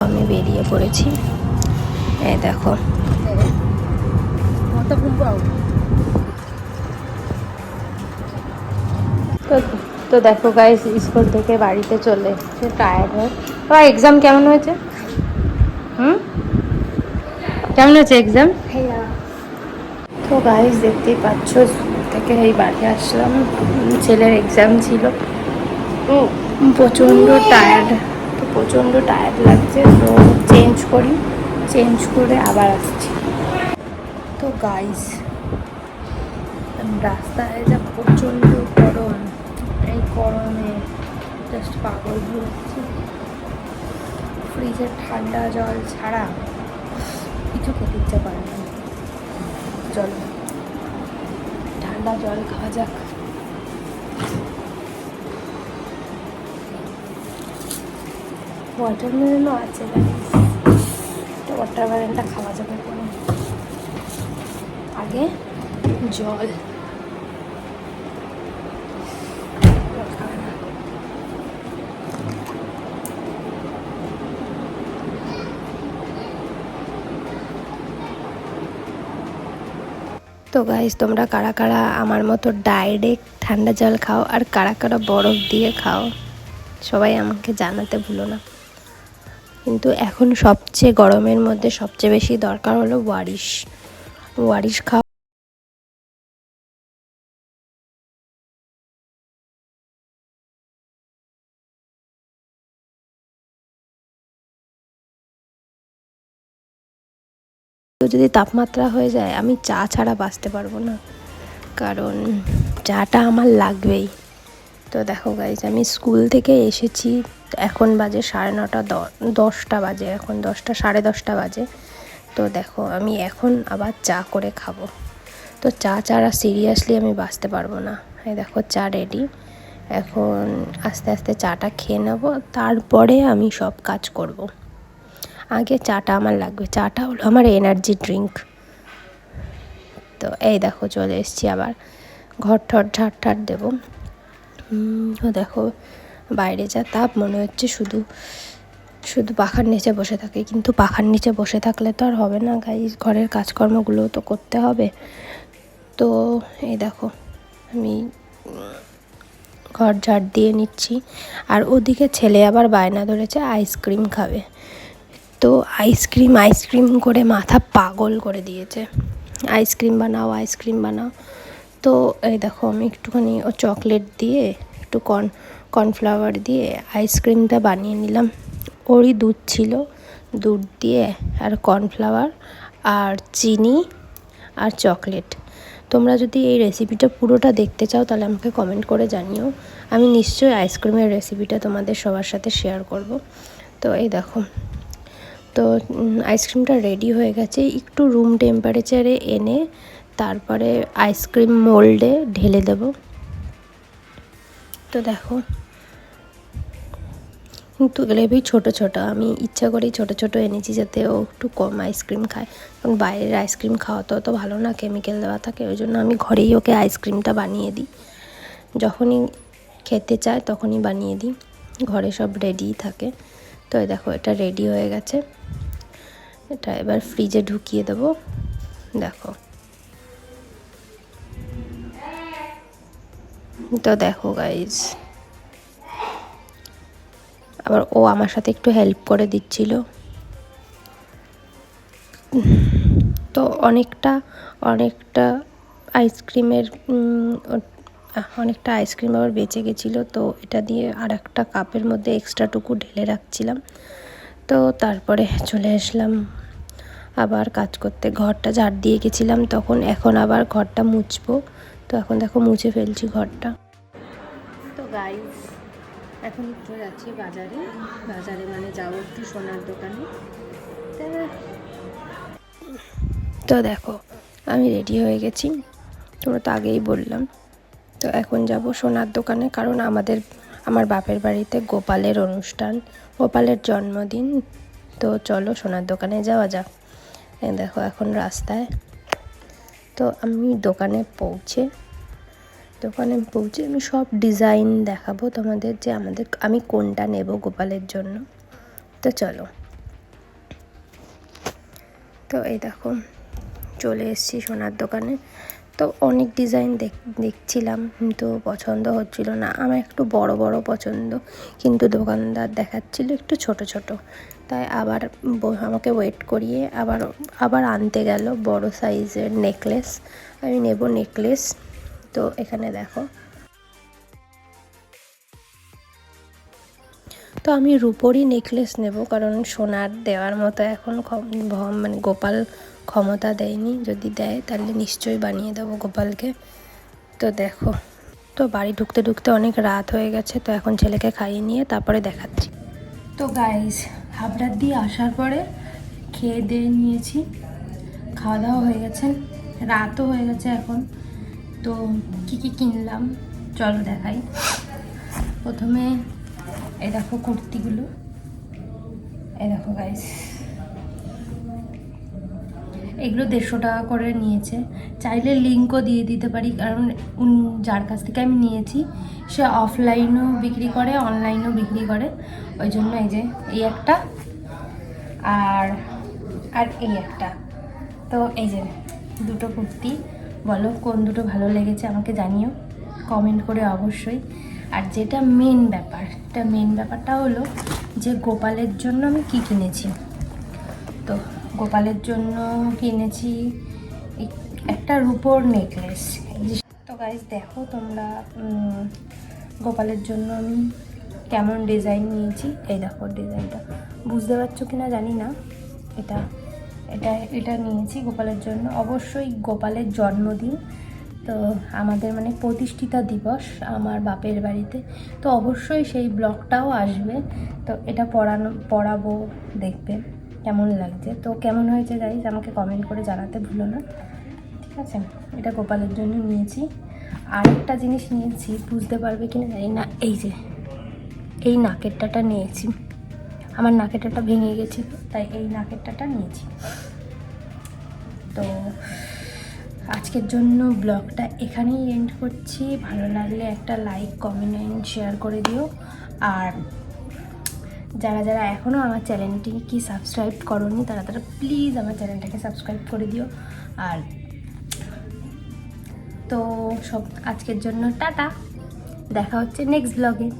আমি বেরিয়ে পড়েছি। এই দেখো। তো দেখো গাইস স্কুল থেকে বাড়িতে চলে এসেছে টায়ার্ড হয়ে। তো এক্সাম কেমন হয়েছে? হুম? কেমন হয়েছে এক্সাম তো গাইস দেখতেই পাচ্ছ, স্কুল থেকে এই বাড়ি আসলাম। ছেলের এক্সাম ছিল। প্রচণ্ড টায়ার্ড প্রচণ্ড টায়ার্ড লাগছে, তো চেঞ্জ করি চেঞ্জ করে আবার আসছি। তো গাইস রাস্তায় যা প্রচণ্ড গরম, এই গরমে জাস্ট পাগল যাচ্ছি। ফ্রিজের ঠান্ডা জল ছাড়া কিছু খেতে ইচ্ছে করে না। জল ঠান্ডা জল খাওয়া যাক। ওয়াটারমেলনও আছে তো ওয়াটারমেলনটা খাওয়া যাবে পরে আগে জল। তো গাইজ তোমরা কারা কারা আমার মতো ডাইরেক্ট ঠান্ডা জল খাও আর কারা কারা বরফ দিয়ে খাও, সবাই আমাকে জানাতে ভুলো না। কিন্তু এখন সবচেয়ে গরমের মধ্যে সবচেয়ে বেশি দরকার হলো ওয়ারিশ। ওয়ারিশ খাওয়া যদি তাপমাত্রা হয়ে যায়, আমি চা ছাড়া বাঁচতে পারব না। কারণ চাটা আমার লাগবেই। তো দেখো গাইজ আমি স্কুল থেকে এসেছি, এখন বাজে সাড়ে নটা দশটা বাজে, এখন দশটা, সাড়ে দশটা বাজে। তো দেখো, আমি এখন আবার চা করে খাব। তো চা ছাড়া সিরিয়াসলি আমি বাঁচতে পারব না। এই দেখো, চা রেডি এখন আস্তে আস্তে চাটা খেয়ে নেব, তারপরে আমি সব কাজ করব। আগে চাটা আমার লাগবে, চাটা হলো আমার এনার্জি ড্রিঙ্ক তো এই দেখো, চলে এসছি আবার। ঘর ঠর ঝাড় ঠাট দেবো। দেখো, বাইরে যা তাপ, মনে হচ্ছে শুধু শুধু পাখার নিচে বসে থাকে। কিন্তু পাখার নিচে বসে থাকলে তো আর হবে না গাই ঘরের কাজকর্মগুলো তো করতে হবে। তো এই দেখো, আমি ঘর ঝাড় দিয়ে নিচ্ছি। আর ওদিকে ছেলে আবার বায়না ধরেছে আইসক্রিম খাবে। তো আইসক্রিম আইসক্রিম করে মাথা পাগল করে দিয়েছে। আইসক্রিম বানাও আইসক্রিম বানাও। তো এই দেখো আমি একটুখানি ও চকলেট দিয়ে, একটু কর্ন কর্নফ্লাওয়ার দিয়ে আইসক্রিমটা বানিয়ে নিলাম। ওরই দুধ ছিল, দুধ দিয়ে আর কর্নফ্লাওয়ার আর চিনি আর চকলেট তোমরা যদি এই রেসিপিটা পুরোটা দেখতে চাও, তাহলে আমাকে কমেন্ট করে জানিও। আমি নিশ্চয়ই আইসক্রিমের রেসিপিটা তোমাদের সবার সাথে শেয়ার করব। তো এই দেখো, তো আইসক্রিমটা রেডি হয়ে গেছে। একটু রুম টেম্পারেচারে এনে তারপরে আইসক্রিম মোল্ডে ঢেলে দেব। তো দেখো, কিন্তু গ্রেভি ছোট ছোট, আমি ইচ্ছা করেই ছোট ছোট এনেছি যাতে ও একটু কম আইসক্রিম খায়। কারণ বাইরের আইসক্রিম খাওয়া তো অত ভালো না কেমিক্যাল দেওয়া থাকে, ওই জন্য আমি ঘরেই ওকে আইসক্রিমটা বানিয়ে দিই। যখনই খেতে চায় তখনই বানিয়ে দিই, ঘরে সব রেডিই থাকে। তো দেখো, এটা রেডি হয়ে গেছে। এটা এবার ফ্রিজে ঢুকিয়ে দেবো। দেখো। তো দেখো গাইজ আবার ও আমার সাথে একটু হেল্প করে দিচ্ছিল। তো অনেকটা অনেকটা আইসক্রিমের অনেকটা আইসক্রিম আবার বেঁচে গেছিল। তো এটা দিয়ে আর একটা কাপের মধ্যে এক্সট্রাটুকু ঢেলে রাখছিলাম। তো তারপরে চলে আসলাম। আবার কাজ করতে, ঘরটা ঝাড় দিয়ে গেছিলাম। তখন এখন আবার ঘরটা মুছবো। তো এখন দেখো মুছে ফেলছি ঘরটা। তো গাইস এখন একটু যাচ্ছি বাজারে। বাজারে মানে যাব একটু সোনার দোকানে। তো দেখো আমি রেডি হয়ে গেছি। তোমরা তো আগেই বললাম। তো এখন যাব সোনার দোকানে কারণ আমাদের আমার বাপের বাড়িতে গোপালের অনুষ্ঠান গোপালের জন্মদিন। তো চলো সোনার দোকানে যাওয়া যাক। দেখো এখন রাস্তায় তো আমি দোকানে পৌঁছে দোকানে পৌঁছে আমি সব ডিজাইন দেখাবো তোমাদের যে আমাদের, আমি কোনটা নেব গোপালের জন্য। তো চলো। তো এই দেখো, চলে এসেছি সোনার দোকানে। তো অনেক ডিজাইন দেখ, দেখছিলাম, কিন্তু পছন্দ হচ্ছিল না। আমার একটু বড় বড় পছন্দ, কিন্তু দোকানদার দেখাচ্ছিল একটু ছোট ছোট। তাই আবার আমাকে ওয়েট করিয়ে আবার আবার আনতে গেল বড় সাইজের নেকলেস আমি নেব নেকলেস তো এখানে দেখো। তো আমি রুপোরই নেকলেস নেব, কারণ সোনার দেওয়ার মতো এখন মানে গোপাল ক্ষমতা দেয়নি। যদি দেয়, তাহলে নিশ্চয়ই বানিয়ে দেবো গোপালকে। তো দেখো। তো বাড়ি ঢুকতে ঢুকতে অনেক রাত হয়ে গেছে, তো এখন ছেলেকে খাইয়ে নিয়ে তারপরে দেখাচ্ছি। তো গাইস হাবড়ার দিয়ে আসার পরে খেয়ে দিয়ে নিয়েছি। খাওয়া দাওয়া হয়ে গেছে। রাতও হয়ে গেছে এখন। তো কি কি কিনলাম? চলো দেখাই। প্রথমে এ দেখো কুর্তিগুলো। এ দেখো গাইস এগুলো দেড়শো টাকা করে নিয়েছে। চাইলে লিঙ্কও দিয়ে দিতে পারি, কারণ যার কাছ থেকে আমি নিয়েছি, সে অফলাইনও বিক্রি করে অনলাইনও বিক্রি করে। ওই জন্য এই যে, এই একটা আর আর এই একটা। তো এই যে, দুটো কুর্তি। বলো, কোন দুটো ভালো লেগেছে আমাকে জানিও। কমেন্ট করে অবশ্যই। আর যেটা মেন ব্যাপার, এটা মেন ব্যাপারটা হলো যে গোপালের জন্য আমি কি কিনেছি। গোপালের জন্য কিনেছি একটা রূপোর নেকলেস তো গাইজ দেখো তোমরা গোপালের জন্য আমি কেমন ডিজাইন নিয়েছি। এই দেখো ডিজাইনটা বুঝতে পারছ কি না জানি না। এটা এটা এটা নিয়েছি গোপালের জন্য। অবশ্যই গোপালের জন্মদিন। তো আমাদের মানে প্রতিষ্ঠিতা দিবস আমার বাপের বাড়িতে। তো অবশ্যই সেই ব্লগটাও আসবে। তো এটা পড়ানো, পড়াবো দেখবে। কেমন লাগছে? তো কেমন হয়েছে গাইজ আমাকে কমেন্ট করে জানাতে ভুলো না। ঠিক আছে? এটা গোপালের জন্য নিয়েছি। আরেকটা জিনিস নিয়েছি, বুঝতে পারবে কি না জানি না। এই যে, এই নাকেরটাটা নিয়েছি। আমার নাকেরটাটা ভেঙে গেছে, তাই এই নাকেরটাটা নিয়েছি। তো আজকের জন্য ব্লগটা এখানেই এন্ড করছি। ভালো লাগলে একটা লাইক কমেন্ট শেয়ার করে দিও। আর যারা যারা এখনও আমার চ্যানেলটি কি সাবস্ক্রাইব করনি, তারা তারা প্লিজ আমার চ্যানেলটাকে সাবস্ক্রাইব করে দিও। আর তো সব আজকের জন্য টাটা। দেখা হচ্ছে নেক্সট ব্লগে